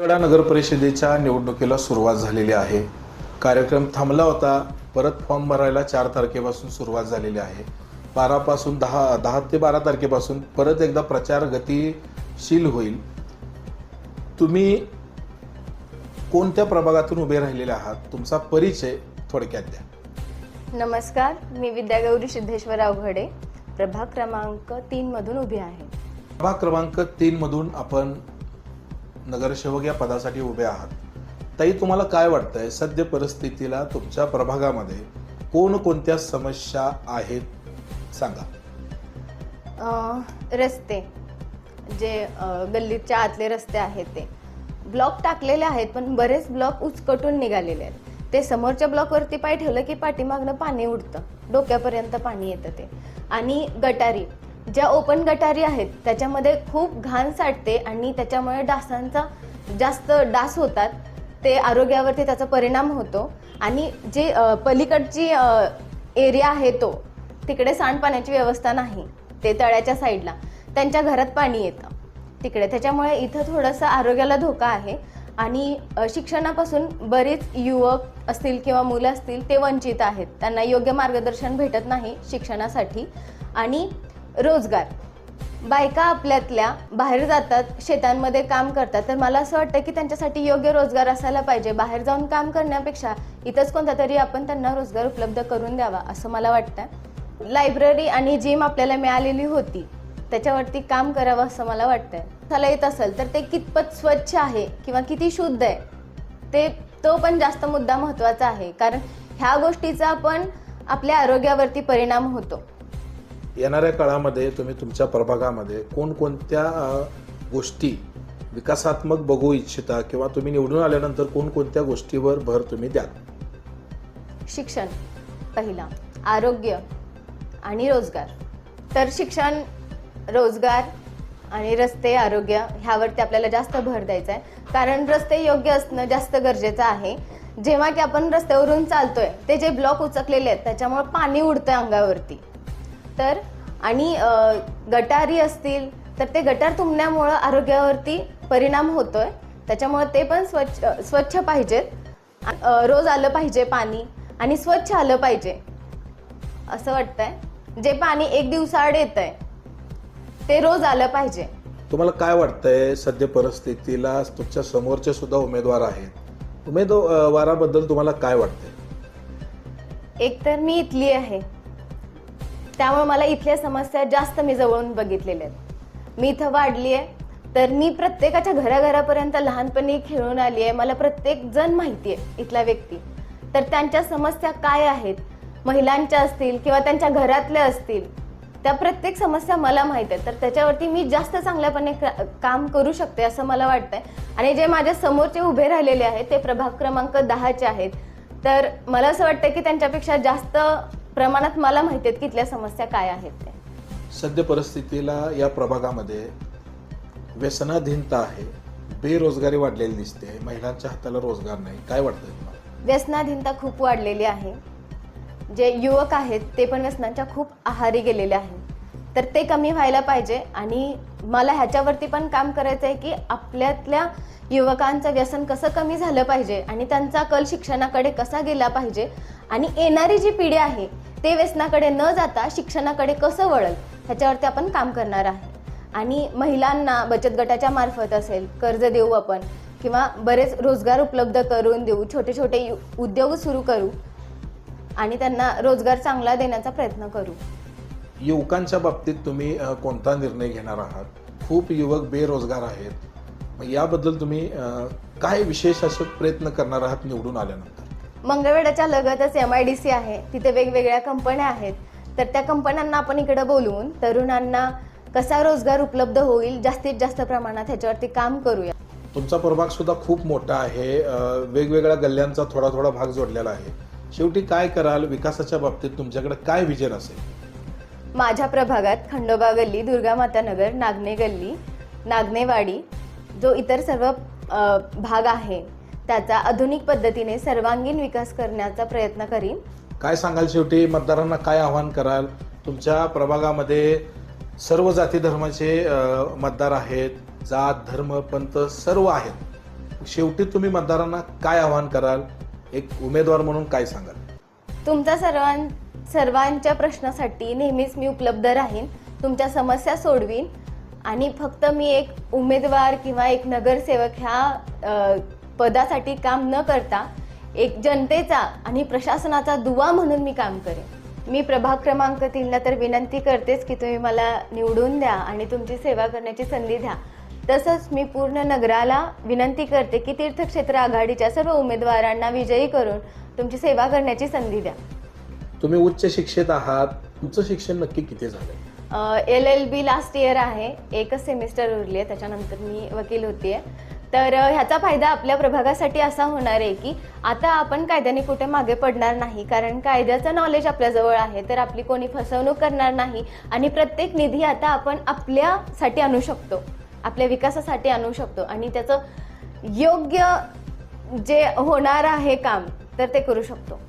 कडा नगर परिषदेच्या निवडणुकीला सुरुवात झालेली आहे. कार्यक्रम थांबला होता. परत फॉर्म भरायला चार तारखेपासून सुरुवात झालेली आहे. बारापासून दहा दहा ते बारा तारखेपासून परत एकदा प्रचार गतिशील होईल. तुम्ही कोणत्या प्रभागातून उभे राहिलेले आहात? तुमचा परिचय थोडक्यात द्या. नमस्कार. मी विद्यागौरी सिद्धेश्वर अवघडे. प्रभाग क्रमांक तीन मधून उभी आहे. प्रभाग क्रमांक तीन मधून आपण नगरसेवक या पदासाठी उभे आहात. ताई तुम्हाला काय वाटतंय? सद्य परिस्थितीला तुमच्या प्रभागामध्ये कोणकोणत्या समस्या आहेत? सांगा. रस्ते. जे अं, गल्लीच्या आतले रस्ते आहेत ते. ब्लॉक टाकलेले आहेत पण बरेच ब्लॉक उचकटून निघालेले आहेत. ते समोरच्या ब्लॉकवरती पाय ठेवलं की पाठीमागनं पाणी उडतं. डोक्यापर्यंत पाणी येतं ते. आणि गटारी. ज्या ओपन गटारी आहेत त्याच्यामध्ये खूप घाण साठते आणि त्याच्यामुळे डासांचा जास्त डास होतात ते आरोग्यावरती त्याचा परिणाम होतो. आणि जे पलीकडची एरिया आहे तो तिकडे सांडपाण्याची व्यवस्था नाही ते तळ्याच्या साईडला. त्यांच्या घरात पाणी येतं तिकडे. त्याच्यामुळे इथं थोडंसं आरोग्याला धोका आहे आणि शिक्षणापासून बरेच युवक असतील किंवा मुलं असतील ते वंचित आहेत. त्यांना योग्य मार्गदर्शन भेटत नाही शिक्षणासाठी. आणि रोजगार. बायका आपल्यातल्या बाहेर जातात शेतांमध्ये काम करतात. तर मला असं वाटतं की त्यांच्यासाठी योग्य रोजगार असायला पाहिजे. बाहेर जाऊन काम करण्यापेक्षा इथंच कोणता तरी आपण त्यांना रोजगार उपलब्ध करून द्यावा असं मला वाटतं. लायब्ररी आणि जिम आपल्याला मिळालेली होती. त्याच्यावरती काम करावं असं मला वाटतंय त्याला येत असेल तर ते कितपत स्वच्छ आहे किंवा किती शुद्ध आहे ते तो पण जास्त मुद्दा महत्त्वाचा आहे. कारण ह्या गोष्टीचा आपण आपल्या आरोग्यावरती परिणाम होतो. येणाऱ्या काळामध्ये तुम्ही तुमच्या प्रभागामध्ये कोणकोणत्या गोष्टी विकासात्मक बघू इच्छिता किंवा तुम्ही निवडून आल्यानंतर कोणकोणत्या गोष्टीवर भर तुम्ही द्याल? शिक्षण पहिला. आरोग्य आणि रोजगार. तर शिक्षण रोजगार आणि रस्ते आरोग्य ह्यावरती आपल्याला जास्त भर द्यायचा आहे कारण रस्ते योग्य असणं जास्त गरजेचं आहे. जेव्हा की आपण रस्त्यावरून चालतोय ते जे ब्लॉक उचकलेले आहेत त्याच्यामुळे पाणी उडतंय अंगावरती. तर आणि गटारी असतील तर ते गटार तुंबण्यामुळं आरोग्यावरती परिणाम होतोय. त्याच्यामुळे ते पण स्वच्छ स्वच्छ पाहिजेत. रोज आलं पाहिजे पाणी आणि स्वच्छ आलं पाहिजे. असं वाटतंय. जे पाणी एक दिवसाआड येत आहे ते रोज आलं पाहिजे. तुम्हाला काय वाटतंय सद्य परिस्थितीला? तुमच्या समोरचे सुद्धा उमेदवार आहेत. उमेदवाराबद्दल तुम्हाला काय वाटतंय? एक तर मी इथली आहे. त्यामुळे मला इथल्या समस्या जास्त मी जवळून बघितलेल्या आहेत. मी इथं वाढली आहे तर मी प्रत्येकाच्या घराघरापर्यंत लहानपणी खेळून आली आहे. मला प्रत्येक जण माहिती आहे इथला व्यक्ती. तर त्यांच्या समस्या काय आहेत? महिलांच्या असतील किंवा त्यांच्या घरातल्या असतील त्या प्रत्येक समस्या मला माहीत आहेत. तर त्याच्यावरती मी जास्त चांगल्यापणे का- काम करू शकते असं मला वाटतंय. आणि जे माझ्या समोरचे उभे राहिलेले आहेत ते प्रभाग क्रमांक दहाचे आहेत. तर मला असं वाटतं की त्यांच्यापेक्षा जास्त प्रमाणात मला माहिती आहेत की इथल्या समस्या काय आहेत ते सद्य परिस्थितीला या प्रभागामध्ये व्यसनाधीनता आहे. बेरोजगारी वाढलेली दिसते. महिलांच्या हाताला रोजगार नाही. काय तुम्हाला? व्यसनाधीनता खूप वाढलेली आहे. जे युवक आहेत ते पण व्यसनांच्या खूप आहारी गेलेले आहेत. तर ते कमी व्हायला पाहिजे. आणि मला ह्याच्यावरती पण काम करायचं आहे की आपल्यातल्या युवकांचं व्यसन कसं कमी झालं पाहिजे आणि त्यांचा कल शिक्षणाकडे कसा गेला पाहिजे आणि येणारी जी पिढी आहे ते व्यसनाकडे न जाता शिक्षणाकडे कसं वळल ह्याच्यावरती आपण काम करणार आहे. आणि महिलांना बचत गटाच्या मार्फत असेल कर्ज देऊ आपण किंवा बरेच रोजगार उपलब्ध करून देऊ छोटे छोटे उद्योग सुरू करू आणि त्यांना रोजगार चांगला देण्याचा प्रयत्न करू. युवकांच्या बाबतीत तुम्ही कोणता निर्णय घेणार आहात? खूप युवक बेरोजगार आहेत. मग याबद्दल तुम्ही काय विशेष असे प्रयत्न करणार आहात निवडून आल्यानंतर? मंगळवेढ्याच्या लगतच एम आय डी सी आहे. तिथे वेगवेगळ्या कंपन्या आहेत. तर त्या कंपन्यांना आपण इकडे बोलवून तरुणांना कसा रोजगार उपलब्ध होईल जास्तीत जास्त प्रमाणात ह्याच्यावरती काम करूया. तुमचा प्रभाग सुद्धा खूप मोठा आहे. वेगवेगळ्या गल्ल्यांचा थोडा थोडा भाग जोडलेला आहे. शेवटी काय कराल? विकासाच्या बाबतीत तुमच्याकडे काय विजन असेल? माझ्या प्रभागात खंडोबा गल्ली दुर्गा माता नगर नागणे गल्ली नागणेवाडी जो इतर सर्व भाग आहे त्याचा आधुनिक पद्धतीने सर्वांगीण विकास करण्याचा प्रयत्न करीन. काय सांगाल शेवटी? मतदारांना काय आव्हान कराल? तुमच्या प्रभागामध्ये सर्व जाती धर्माचे मतदार आहेत जात धर्म पंथ सर्व आहेत. शेवटी तुम्ही मतदारांना काय आवाहन कराल? एक उमेदवार म्हणून काय सांगाल? तुमच्या सर्वां सर्वांच्या प्रश्नासाठी नेहमीच मी उपलब्ध राहीन. तुमच्या समस्या सोडवीन. आणि फक्त मी एक उमेदवार किंवा एक नगरसेवक ह्या पदासाठी काम न करता एक जनतेचा आणि प्रशासनाचा दुवा म्हणून मी काम करेन. मी प्रभाग क्रमांक तीनला तर विनंती करतेच की तुम्ही मला निवडून द्या आणि तुमची सेवा करण्याची संधी द्या. तसंच मी पूर्ण नगराला विनंती करते की तीर्थक्षेत्र आघाडीच्या सर्व उमेदवारांना विजयी करून तुमची सेवा करण्याची संधी द्या. तुम्ही उच्च शिक्षित आहात. तुमचं शिक्षण नक्की किती झालं L L B last year आहे. एकच सेमिस्टर उरली आहे. त्याच्यानंतर मी वकील होतीये तर अ, ह्याचा फायदा आपल्या प्रभागासाठी असा होणार आहे की आता आपण कायद्याने कुठे मागे पडणार नाही. कारण कायद्याचं नॉलेज आपल्याजवळ आहे. तर आपली कोणी फसवणूक करणार नाही. आणि प्रत्येक निधी आता आपण आपल्यासाठी आणू शकतो. आपल्या विकासासाठी आणू शकतो. आणि त्याचं योग्य जे होणार आहे काम तर ते करू शकतो.